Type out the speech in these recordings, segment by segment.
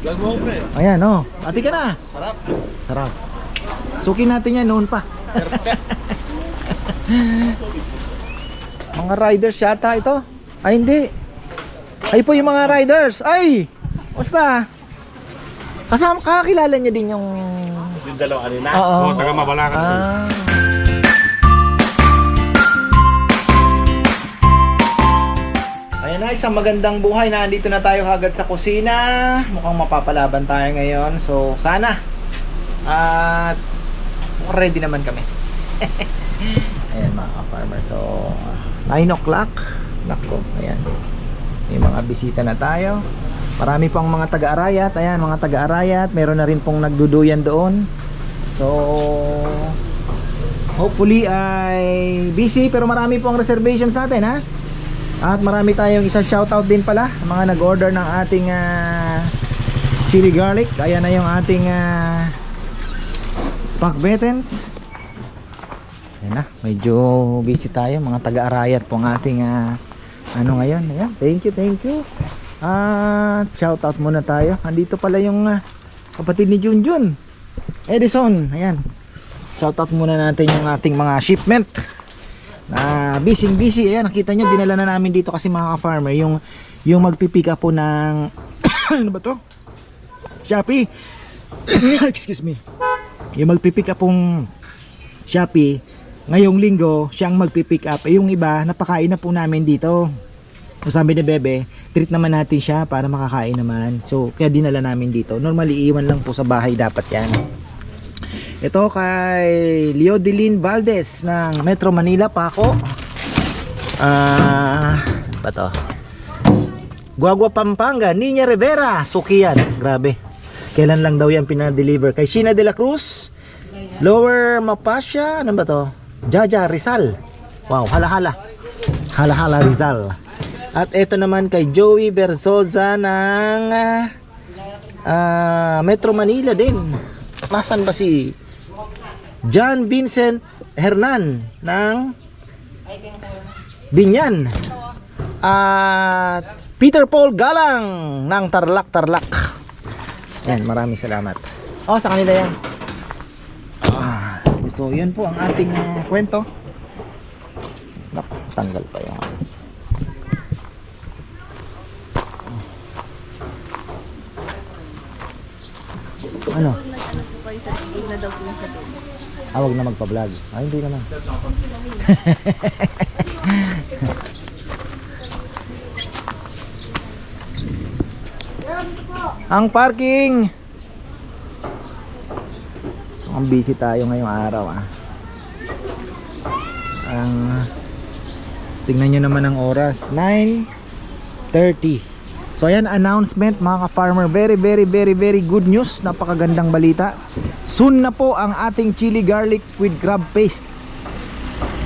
Gagawa ko pre. Ayan, oh. Ati ka na. Sarap. Sarap. Sukin natin yan noon pa. mga riders yata ito. Ay, hindi. Ay po yung mga riders. Ay! Basta. Kasama, kakakilala niya din yung... Yung dalawa kanina. Oo. Oo, taga Mabalacan. Ah. Na, isang magandang buhay na andito na tayo kagad sa kusina. Mukhang mapapalaban tayo ngayon. So, sana. At ready naman kami. ayan mga ka-farmer. So, 9 o'clock. Nako, ayan. May mga bisita na tayo. Marami pang mga taga-arayat. Ayan, mga taga-arayat. Meron na rin pong nagduduyan doon. So, hopefully ay busy pero marami pong reservations natin ha. At marami tayong isa shoutout din pala mga nag-order ng ating ah, chili garlic. Ayan na yung ating uh, pakbetens. Ayan na, medyo busy tayo mga taga-arayat po ang ating ah, ano ngayon. Ayan, thank you, thank you. At shoutout muna tayo. Andito pala yung ah, kapatid ni Junjun. Edison, ayan. Shoutout muna natin yung ating mga shipment. Na busy busy. Ayan, nakita nyo, dinala na namin dito kasi mga farmer yung yung magpipick up po ng ano ba to? Shopee. Excuse me. Yung magpipick up pong Shopee ngayong linggo siyang magpipick up. Eh, yung iba, napakain na po namin dito. So sabi ni Bebe, treat naman natin siya para makakain naman. So kaya dinala namin dito. Normally iwan lang po sa bahay dapat yan. Ito kay Leodeline Valdez ng Metro Manila Paco. Ah, ba to? Guagua Pampanga, Niña Rivera, Sukian. Grabe. Kailan lang daw yan pinadeliver? Kay Sheena de la Cruz, Lower Mapasya, ano ba to? Jaja Rizal. Wow, hala-hala. Hala-hala Rizal. At ito naman kay Joey Versoza ng ah, Metro Manila din. Nasaan ba si John Vincent Hernan ng Binyan. At Peter Paul Galang ng Tarlac Tarlac. Yan, maraming salamat. Oh, sa kanila yan. Ah, so, yun po ang ating uh, kwento. Naku, tanggal pa yung ano. Ano? Kayo sa tubig na daw po sa tubig. Ah, wag na magpa-vlog. Ay, hindi naman. Ang parking! Ang busy tayo ngayong araw ah. Ang tingnan nyo naman ang oras 9.30 So ayan announcement mga ka-farmer. Very very very very good news. Napakagandang balita. Soon na po ang ating chili garlic with crab paste.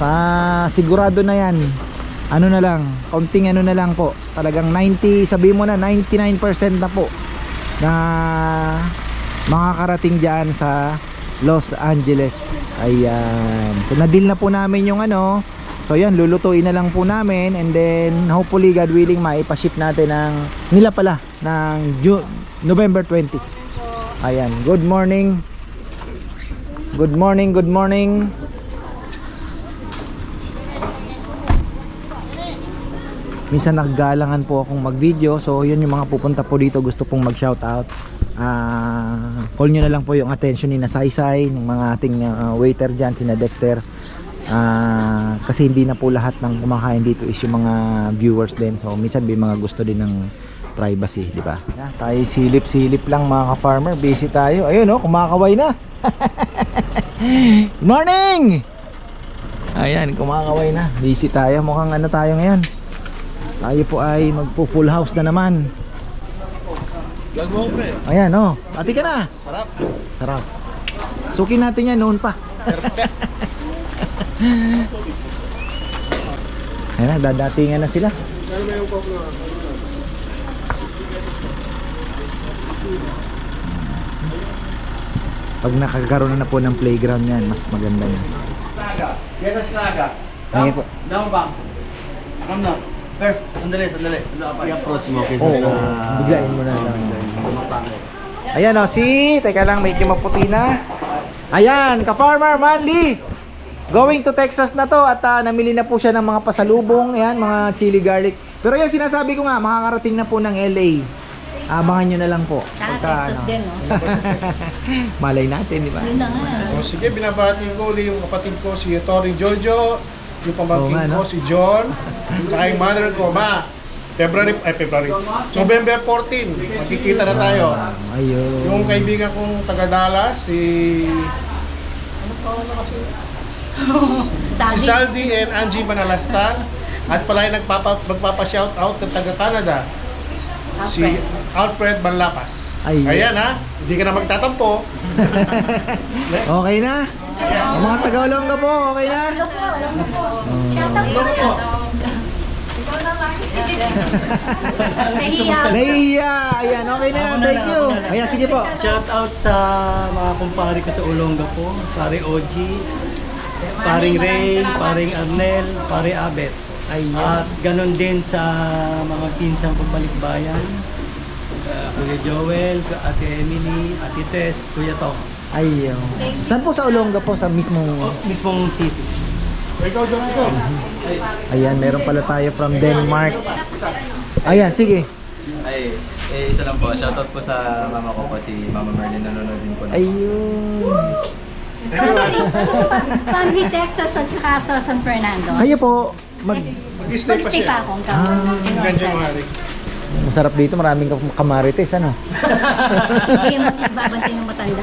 Pa sigurado na yan. Ano na lang Kaunting ano na lang po. Talagang 90 Sabi mo na 99% na po Na Makakarating dyan sa Los Angeles. Ayan. So na-deal na po namin yung ano So yan, lulutuin na lang po namin and then hopefully God willing maipaship natin ng nila pala ng Ju- November 20. Ayan, good morning. Good morning, good morning. Minsan naggalangan po akong mag-video so yun yung mga pupunta po dito gusto pong mag-shoutout. Ah, call nyo na lang po yung attention ni Nasaysay, ng mga ating ah, waiter dyan, sina Dexter. Ah, kasi hindi na po lahat ng kumakain dito is yung mga viewers din. So minsan may mga gusto din ng privacy, di ba? Yeah, tayo silip-silip lang mga ka-farmer, busy tayo. Ayun oh, kumakaway na. Good morning! Ayan, kumakaway na. Busy tayo. Mukhang ano tayo ngayon. Tayo po ay magpo full house na naman. Ayan oh, ati ka na. Sarap. Sarap. Sukin natin yan noon pa. Ayan na, dadatingan na sila. Pag nakakaroon na po ng playground yan, mas maganda yan. Snaga. Get a snaga. Down, po. down bang. Come now. First, sandali, sandali. I-approach mo Oo, biglain mo na lang. Ayan o, si, teka lang, medyo maputi na. Ayan, ka-farmer Manly. Going to Texas na to at ah, namili na po siya ng mga pasalubong, ayan, mga chili garlic. Pero yan, sinasabi ko nga, makakarating na po ng LA. Abangan nyo na lang po. Sa Pagka, Texas ano. din, no? Malay natin, di ba? Yun na nga. O sige, binabati ko ulit yung kapatid ko si Tori Jojo, yung pamangkin Oo nga, no? ko si John, saka yung mother ko, ma. February, eh February, November 14, magkikita na tayo. Ayun. Yung kaibigan kong taga Dallas, si... Ano pa na kasi? Si Saldi and Angie Manalastas. At pala yung nagpapa, magpapa-shout out ng taga Canada, si Alfred. Banlapas. Ayun. Ayan ha, hindi ka na magtatampo. Okay na? Ang mga taga-Olongga po, okay na? shout out po. Nahiya. Nahihiya! Ayan, okay na yan. Thank you. Ayan, sige po. Shout out sa mga kumpare ko sa Olonga po. Pare OG, paring Ray, paring Arnel, pare Abet. Ayan. At ganon din sa mga pinsang pagbalikbayan. Uh, Kuya Joel, Ate Emily, Ate Tess, Kuya Tom. Ayun. Saan po sa Olongga po? Sa mismong... O, mismong city. Ikaw, John, ikaw. Ayan, meron pala tayo from Denmark. Ayan, sige. Ay, eh, isa lang po. Shoutout po sa mama ko po, si Mama Merlin. Nanonood din po. Ayun. Family, family Texas at saka sa San Fernando. Kayo po, mag... Mag-stay pa Mag-stay siya. pa ako hanggang Ah. Hanggang January. Masarap dito, maraming kam- kamarites, ano? Hindi yung magbabantay ng matanda.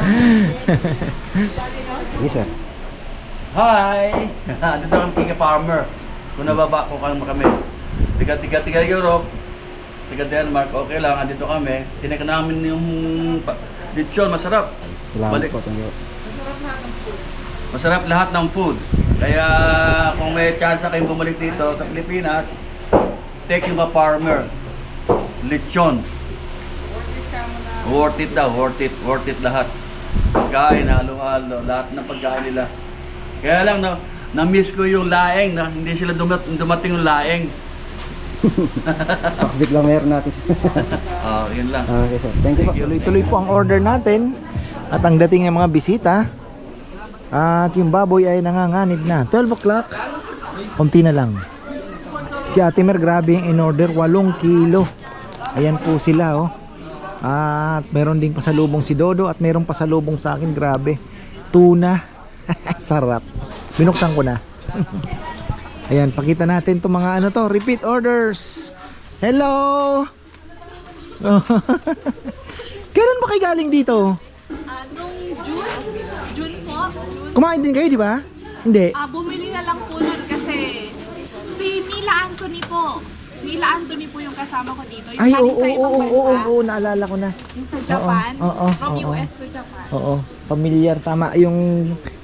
Sige, sir. Hi! Dito ang King Farmer. Kung nababa ko kami kami. Tiga, tiga, tiga Europe. Tiga Denmark, okay lang. Andito kami. Tinik namin yung pa- lechon, masarap. Salamat Balik. po. Thank you. Masarap lahat ng food. Kaya kung may chance kayong bumalik dito sa Pilipinas, take yung farmer. Lechon. Worth it daw, worth it, worth it lahat. Pagkain, halo-halo, lahat ng pagkain nila. Kaya lang, na, na-miss ko yung laeng, na hindi sila dumat, dumating yung laeng. Pakbit lang meron natin. Ah, yun lang. okay sir. Thank you po. Tuloy-tuloy po ang order natin. At ang dating ng mga bisita. At yung baboy ay nanganganib na. 12 o'clock. Konti na lang. Si Ate Mer, grabe yung in-order. 8 kilo. Ayan po sila, oh. At meron ding pasalubong si Dodo at meron pasalubong sa akin. Grabe. Tuna. Sarap. Binuksan ko na. Ayan, pakita natin itong mga ano to. Repeat orders. Hello! Kailan ba kayo galing dito? Ah, June po, June, Kumain din kayo, di ba? Hindi. ah, bumili na lang po nun kasi si Mila Anthony po. Mila Anthony po yung kasama ko dito. Yung Ay, oo, galing sa oo, ibang oo, bansa. oo, oo, naalala ko na. Yung sa Japan. Oo, oo, from oo. US to Japan. Oo, familiar, tama. Yung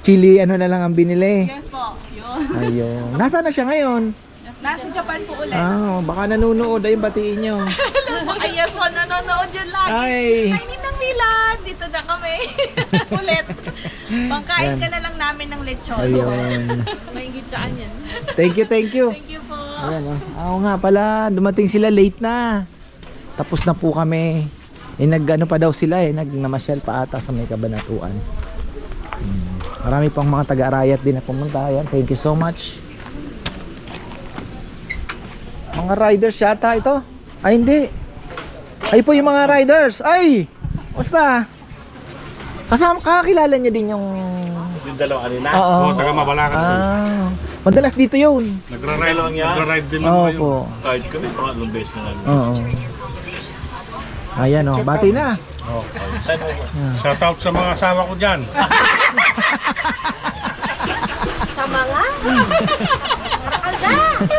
chili, ano na lang ang binili. Yes po, yun. Ayun. Nasaan na siya ngayon? Nasa Japan po ulit. Ah, baka nanonood ay batiin nyo. Ay, yes po, nanonood yun lagi. Ay. Ay, Mila, dito na kami. ulit. Pangkain ka na lang namin ng lechon. Ayun. Maingit siya yan. Thank you, thank you. Thank you po. Ayan, oh. Ako nga pala, dumating sila late na. Tapos na po kami. Eh, nag ano pa daw sila eh, nag namasyal pa ata sa may kabanatuan. Hmm. Marami pang mga taga-arayat din na pumunta. Ayan, thank you so much. Mga riders yata ito. Ay, hindi. Ay po yung mga riders. Ay! Basta. Kasama, kakakilala niya din yung... Yung dalawa kanina. Oo. Oo, taga Mabalacan po. Ah, madalas dito yun. Nagra-ride, nagra-ride din lang Oo kayo. po. Kahit kami, mga ilang beses na lang. Oo. Ayan oh, bati na. Oh, send over. Shout out sa mga asawa ko dyan. Sa mga?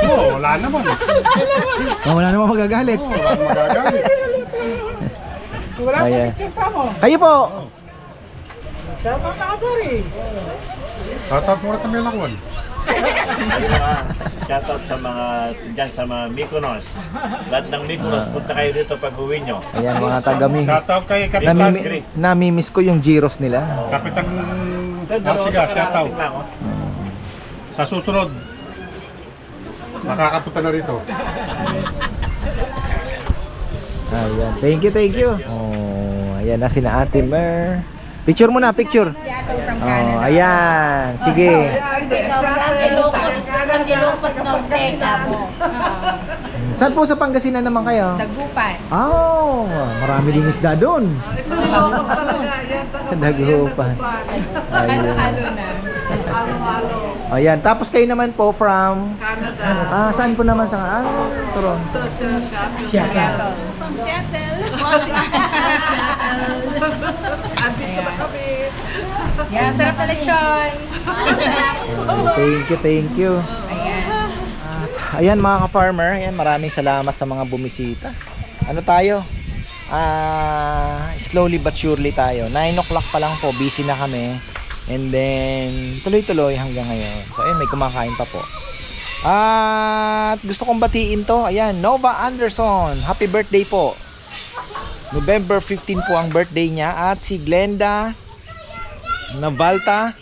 Oo, oh, wala naman. Oh, wala namang magagalit. Wala naman magagalit. Ayan. Kayo po. Shout out muna kami lang one. Shoutout sa mga dyan sa mga Mykonos. Lahat ng Mykonos, punta kayo dito pag uwi nyo. Ayan mga tagami. Shout out kay Kapitan, Namimi, namimiss ko yung gyros nila. Kapitan Marsiga, shout out. Lang, oh. Sa susunod, makakapunta na rito. Ayan. Thank you, thank you. Oh, ayan na sina Ate Mer. Picture mo na, picture. Oh, ayan. Sige. Saan po sa Pangasinan naman kayo? Dagupan. Oh, marami ding isda doon. Dagupan. Na. Ayan, tapos kayo naman po from Ah, saan po naman sa Ah, Toronto. Seattle. Yan, sarap na lechon. Thank you, thank you. Ayan. Ayan mga ka-farmer, ayan maraming salamat sa mga bumisita. Ano tayo? Ah, slowly but surely tayo. 9 o'clock pa lang po, busy na kami. And then tuloy-tuloy hanggang ngayon. So ayun, may kumakain pa po. At gusto kong batiin to. Ayan, Nova Anderson. Happy birthday po. November 15 po ang birthday niya at si Glenda Navalta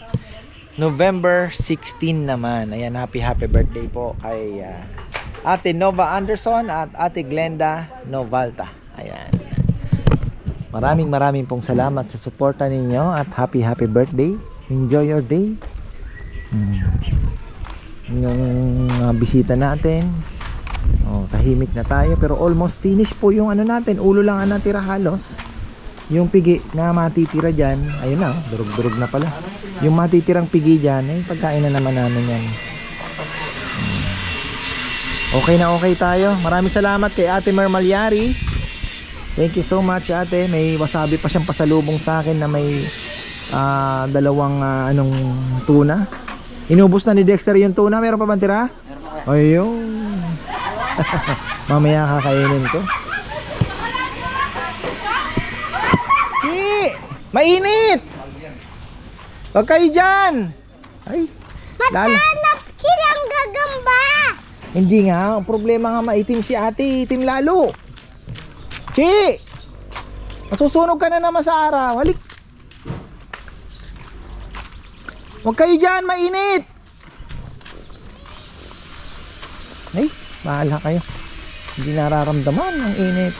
November 16 naman. Ayan, happy happy birthday po kay ah, Ate Nova Anderson at Ate Glenda Novalta. Ayan. Maraming maraming pong salamat sa suporta ninyo at happy happy birthday. Enjoy your day. Hmm. Yung ah, bisita natin. Oh, tahimik na tayo pero almost finish po yung ano natin. Ulo lang ang natira halos. Yung pigi na matitira dyan, ayun na, durug-durug na pala. Yung matitirang pigi dyan, eh, pagkain na naman namin yan. Hmm. Okay na okay tayo. Maraming salamat kay Ate Mer Malyari. Thank you so much ate. May wasabi pa siyang pasalubong sa akin na may ah, dalawang ah, anong tuna. Inubos na ni Dexter yung tuna. Meron pa bang tira? Ayun. Mamaya kakainin ko. Ki! Mainit! Huwag kayo dyan! Ay, lala. silang gagamba! Hindi nga, ang problema nga maitim si ate, itim lalo. Chi! Masusunog ka na naman sa araw. Halik! Huwag kayo dyan, mainit! Ay, bahala kayo. Hindi nararamdaman ang init.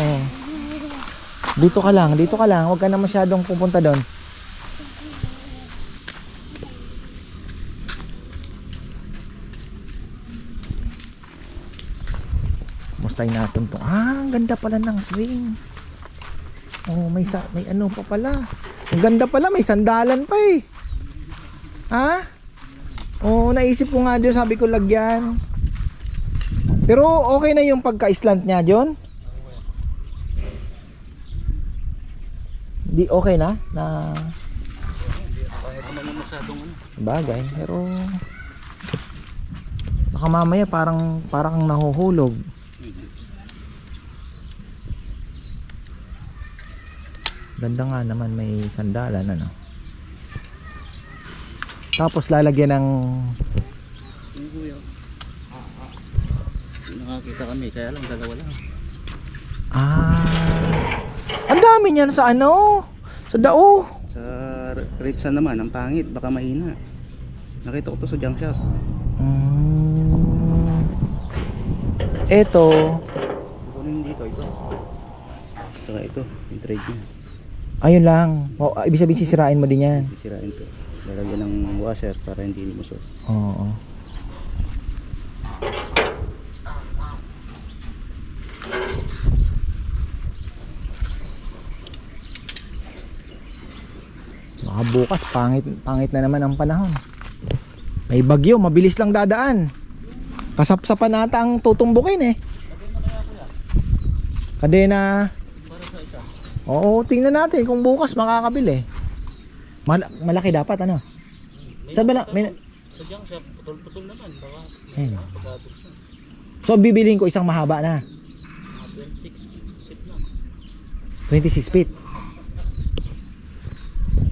Oh. Dito ka lang, dito ka lang. Huwag ka na masyadong pupunta doon. Mustahin natin to. Ah, ang ganda pala ng swing. Oh, may sa may ano pa pala. Ang ganda pala, may sandalan pa eh. Ha? Oh, naisip ko nga doon, sabi ko lagyan. Pero okay na yung pagka-slant niya, John? Di okay na? Na Bagay, pero baka mamaya parang parang nahuhulog. Ganda nga naman may sandalan ano. Tapos lalagyan ng Nakakita kami, kaya lang dalawa lang. Ah. Ang dami niyan sa ano? Sa dao. Sa Ritza naman, ang pangit, baka mahina. Nakita ko to sa junk shop. Mm. Ito, Kukunin dito, ito. Saka ito, yung trade niya. ayun lang. O, ibig sabihin sisirain mo din yan. Sisirain to. Lalagyan ng washer para hindi lumusot. Oo. Baka bukas pangit pangit na naman ang panahon. May bagyo, mabilis lang dadaan. Kasapsapan nata ang tutumbukin eh. Kadena. Oo, tingnan natin kung bukas makakabili. Mal- malaki dapat ano? Saan ba na? May, Sa junk shop, putol-putol naman. Baka Ayun. So bibiliin ko isang mahaba na. 26 feet lang. 26 feet.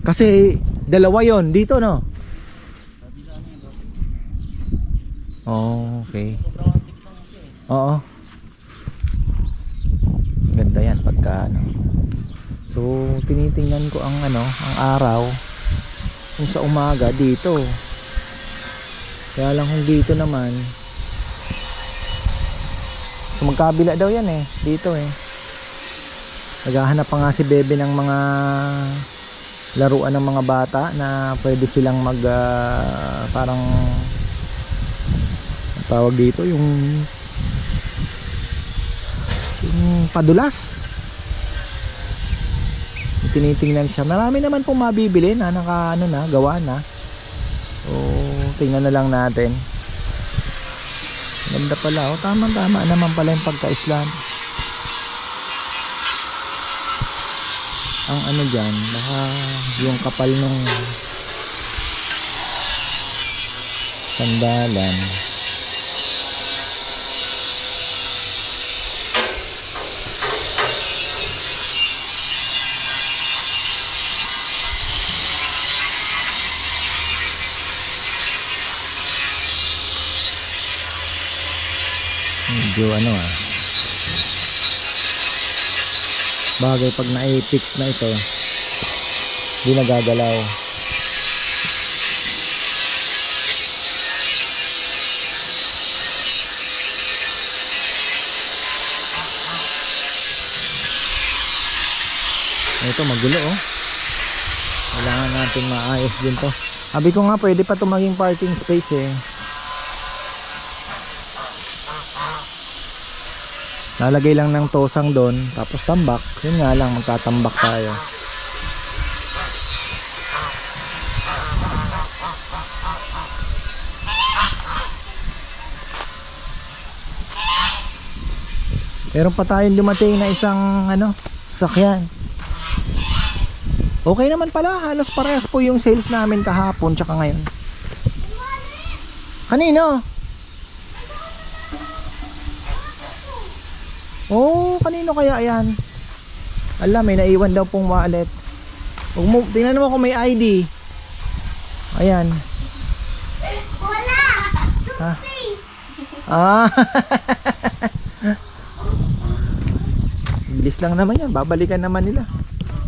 Kasi dalawa yon dito no. Oh, okay. Oo. Ganda yan pagka ano. So tinitingnan ko ang ano, ang araw kung sa umaga dito. Kaya lang kung dito naman, so magkabila daw yan eh, dito eh. Naghahanap pa nga si Bebe ng mga laruan ng mga bata na pwede silang mag ah, parang ang tawag dito yung yung padulas. Tinitingnan siya. Marami naman pong mabibili na naka ano na gawa na. So tingnan na lang natin. Ganda pala oh. Tama tama naman pala yung pagka-island ang ano dyan baka yung kapal ng sandalan. Medyo ano ah bagay pag na-fix na ito hindi nagagalaw. Ito magulo oh. Kailangan natin maayos din to. Sabi ko nga pwede pa ito maging parking space eh lalagay lang ng tosang doon tapos tambak. Yun nga lang magtatambak tayo. Meron pa tayong dumating na isang ano sakyan okay naman pala halos parehas po yung sales namin kahapon tsaka ngayon. Kanino? Oh, kanino kaya yan? Ala, may naiwan daw pong wallet. Huwag mo, tingnan mo kung may ID. Ayan. Wala! Ah. Bilis lang naman yan. Babalikan naman nila.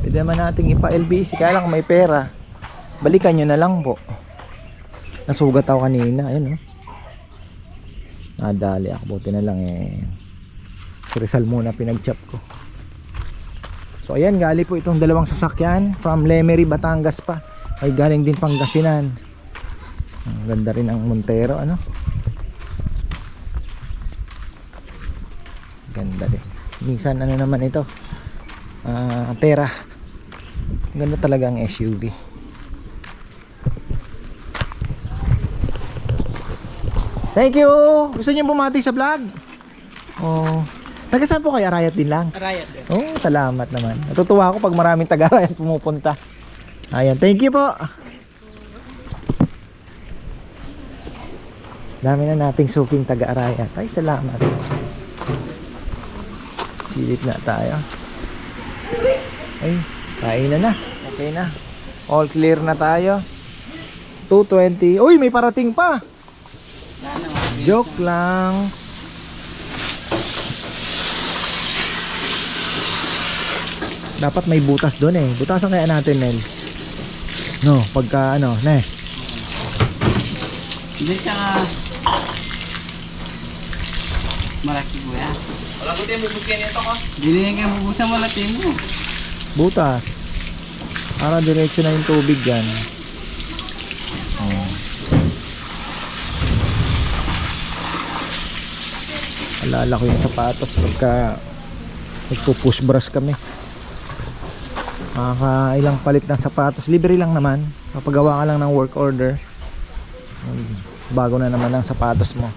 Pwede naman nating ipa-LBC. Kaya lang may pera. Balikan nyo na lang po. Nasugat ako kanina. Ayan oh. Nadali ako. Buti na lang eh. Si Rizal muna pinag-chop ko. So ayan, gali po itong dalawang sasakyan from Lemery, Batangas pa. Ay galing din Pangasinan. Ang ganda rin ang Montero, ano? Ganda din. Minsan ano naman ito? Ah, Terra. Ganda talaga ang SUV. Thank you! Gusto niyo bumati sa vlog? Oh. Taga saan po kayo? Arayat din lang? Arayat din. Oh, salamat naman. Natutuwa ako pag maraming taga-Arayat pumupunta. Ayan, thank you po. Dami na nating suking taga-Arayat. Ay, salamat. Silip na tayo. Ay, kain na na. Okay na. All clear na tayo. 220. Uy, may parating pa. Joke lang. Dapat may butas doon eh. Butasan kaya natin, Nel. No, pagka ano, ne. Hindi siya nga... Malaki ko yan. Wala ko tayo bubusyan ito ko. Hindi nga kayo bubusyan malaki mo. Butas. Para diretso na yung tubig yan. Oh. Alala ko yung sapatos pagka nagpo-push brush kami. Makaka ilang palit ng sapatos. Libre lang naman. Kapagawa ka lang ng work order. Bago na naman ang sapatos mo.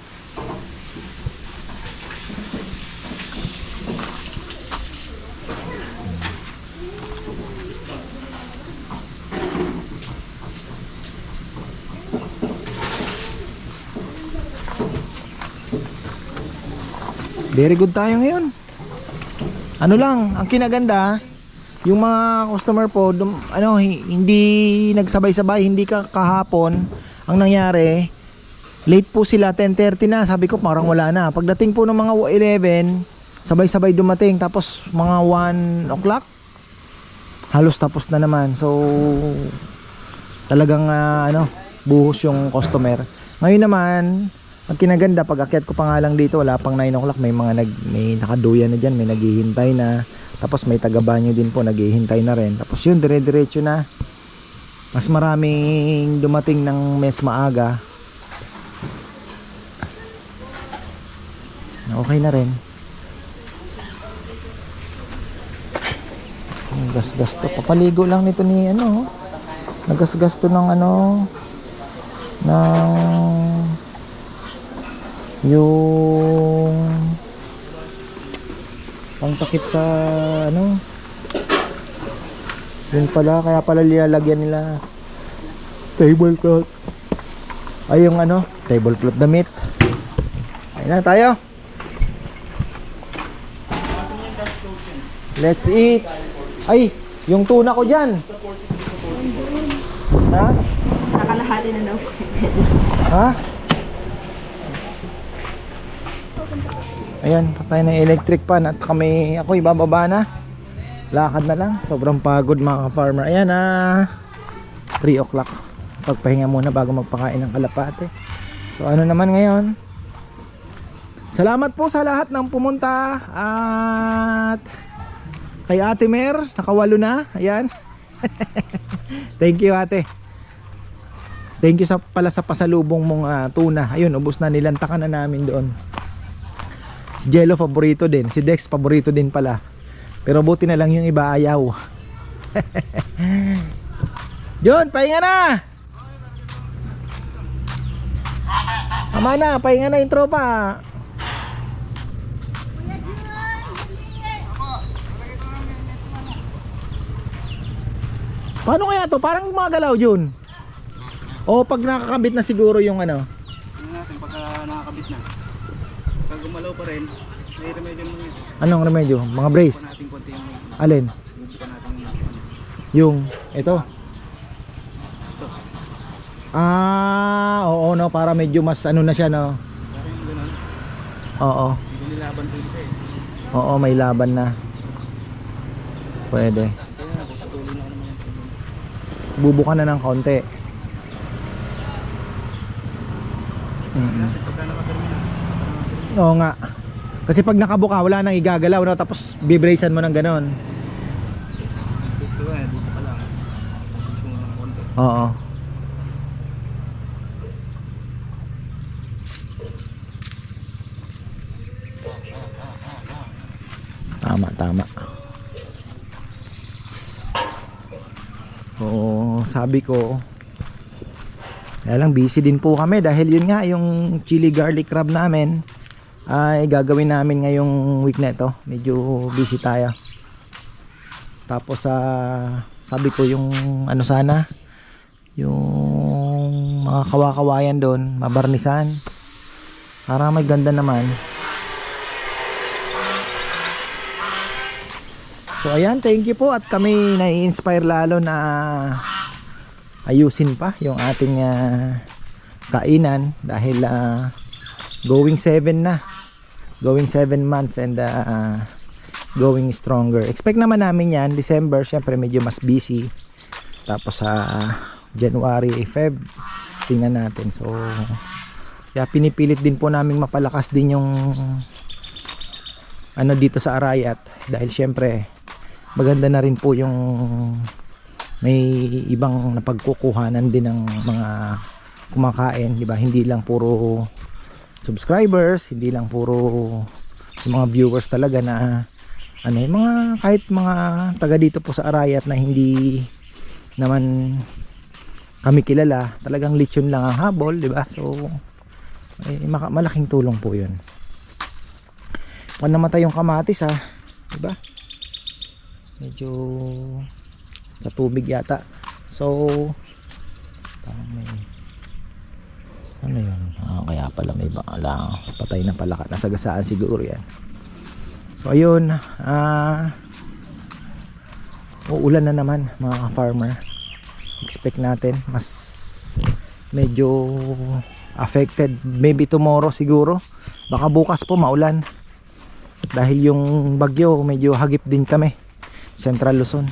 Very good tayo ngayon. Ano lang, ang kinaganda, yung mga customer po, dum, ano, hi- hindi nagsabay-sabay, hindi ka kahapon, ang nangyari, late po sila, 10.30 na, sabi ko parang wala na. Pagdating po ng mga 11, sabay-sabay dumating, tapos mga 1 o'clock, halos tapos na naman. So, talagang ah, ano, buhos yung customer. Ngayon naman, ang kinaganda pag akyat ko pa nga lang dito, wala pang 9 o'clock, may mga nag may nakaduyan na diyan, may naghihintay na. Tapos may taga banyo din po naghihintay na rin. Tapos yun, dire-diretso na. Mas maraming dumating ng mes maaga. Okay na rin. Ang Gas-gas to. Papaligo lang nito ni ano. Nagasgas to ng ano ng yung pangtakip sa ano? Yun pala kaya pala lilalagyan nila tablecloth. Ay yung ano tablecloth damit. Ayun na tayo. Let's eat. Ay yung tuna ko dyan. Ha? Nakalahati na daw. Ha? Ayan, patay na electric pan at kami, ako ibababa na. Lakad na lang. Sobrang pagod mga farmer Ayan ah, 3 o'clock. Pagpahinga muna bago magpakain ng kalapate. So ano naman ngayon? Salamat po sa lahat ng pumunta at kay Ate Mer, nakawalo na. Ayan. Thank you ate. Thank you sa pala sa pasalubong mong ah, tuna. Ayun, ubos na nilantakan na namin doon. Si Jello paborito din. Si Dex paborito din pala. Pero buti na lang yung iba ayaw. John, pahinga na! Tama na, pahinga na yung tropa. Paano kaya to? Parang gumagalaw, Jun. O pag nakakabit na siguro yung ano. Tingnan natin pagka nakakabit na. Gumalaw pa rin, may remedyo mo yun. Anong remedyo? Mga brace? natin konti yung Alin? yung. Yung ito. Ah, oo no, para medyo mas ano na siya no. Parang ganun, Oo. hindi nilaban ko isa eh. Oo, may laban na. Pwede. Patuloy na naman ng konti. Mm na. Oo nga. Kasi pag nakabuka, wala nang igagalaw no, tapos bibracean mo ng ganon. Dito eh, dito pa lang. Oo. Tama, tama. Oo, sabi ko kaya lang busy din po kami dahil yun nga yung chili garlic crab namin ay gagawin namin ngayong week na ito. Medyo busy tayo. Tapos sa sabi ko yung ano sana yung mga kawakawayan doon mabarnisan. Para may ganda naman. So ayan thank you po. At kami nai-inspire lalo na ayusin pa yung ating ah, kainan. Dahil ah, going 7 na going 7 months and ah, going stronger. Expect naman namin yan. December syempre medyo mas busy. Tapos sa January, Feb tingnan natin. So kaya pinipilit din po namin mapalakas din yung ano dito sa Arayat. Dahil syempre maganda na rin po yung may ibang napagkukuhanan din ng mga kumakain di ba? Hindi lang puro subscribers hindi lang puro yung mga viewers talaga na ano yung mga kahit mga taga dito po sa Arayat na hindi naman kami kilala talagang lechon lang ang habol di ba? So eh, malaking tulong po yun. Pag namatay yung kamatis ha di ba? Medyo sa tubig yata. So parang may ano yun? ah, kaya pala may bala patay na pala nasagasaan siguro yan. So ayun ah uulan na naman mga farmer. Expect natin mas medyo affected. Maybe tomorrow siguro. Baka bukas po maulan. Dahil yung bagyo medyo hagip din kami. Central Luzon.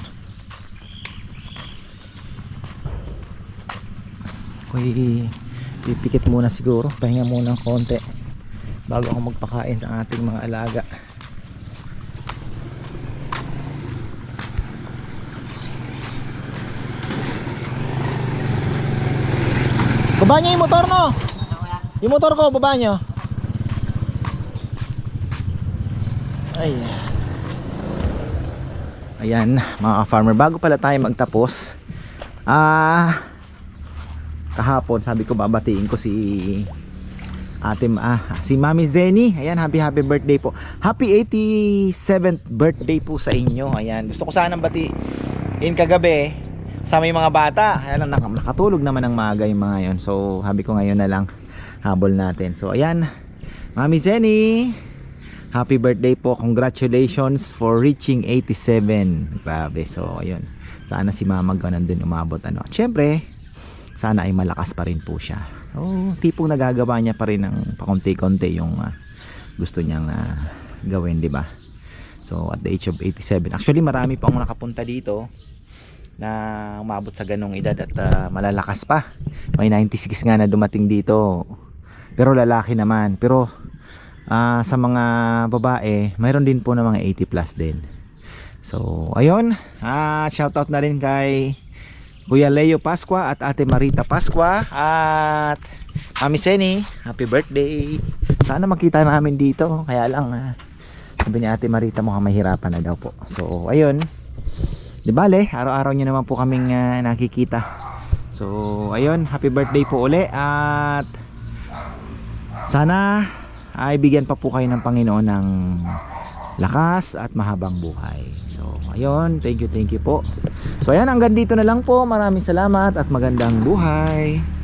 Koy pipikit muna siguro. Pahinga muna ng konti bago ako magpakain ng ating mga alaga. Baba nyo yung motor no yung motor ko baba nyo ay. Ayan mga farmer. Bago pala tayo magtapos ah kahapon sabi ko babatiin ko si ate ah, si Mami Zenny. Ayan happy happy birthday po. Happy 87th birthday po sa inyo. Ayan gusto ko sanang batiin kagabi sa may mga bata. Ayan nak- nakatulog naman ng maaga yung mga yon so habi ko ngayon na lang habol natin. So ayan Mami Zenny happy birthday po. Congratulations for reaching 87 grabe so ayun. Sana si mama ko nandun umabot ano. Syempre sana ay malakas pa rin po siya. Oh, tipong nagagawa niya pa rin ng pakunti-kunti yung ah, gusto niyang ah, gawin di ba? So at the age of 87 actually marami pang nakapunta dito na umabot sa ganong edad at ah, malalakas pa. May 96 nga na dumating dito. Pero lalaki naman. Pero ah, sa mga babae mayroon din po na mga 80 plus din. So ayun. Ah, shoutout na rin kay Kuya Leo Pasqua at Ate Marita Pasqua at Mami Seni, happy birthday. Sana makita namin dito. Kaya lang, ah, sabi ni Ate Marita mukhang mahirapan na daw po. So, ayun. Di bale, araw-araw nyo naman po kaming ah, nakikita. So, ayun, happy birthday po uli at sana ay bigyan pa po kayo ng Panginoon ng lakas at mahabang buhay. So, ayun, thank you, thank you po. So, ayan, hanggang dito na lang po. Maraming salamat at magandang buhay.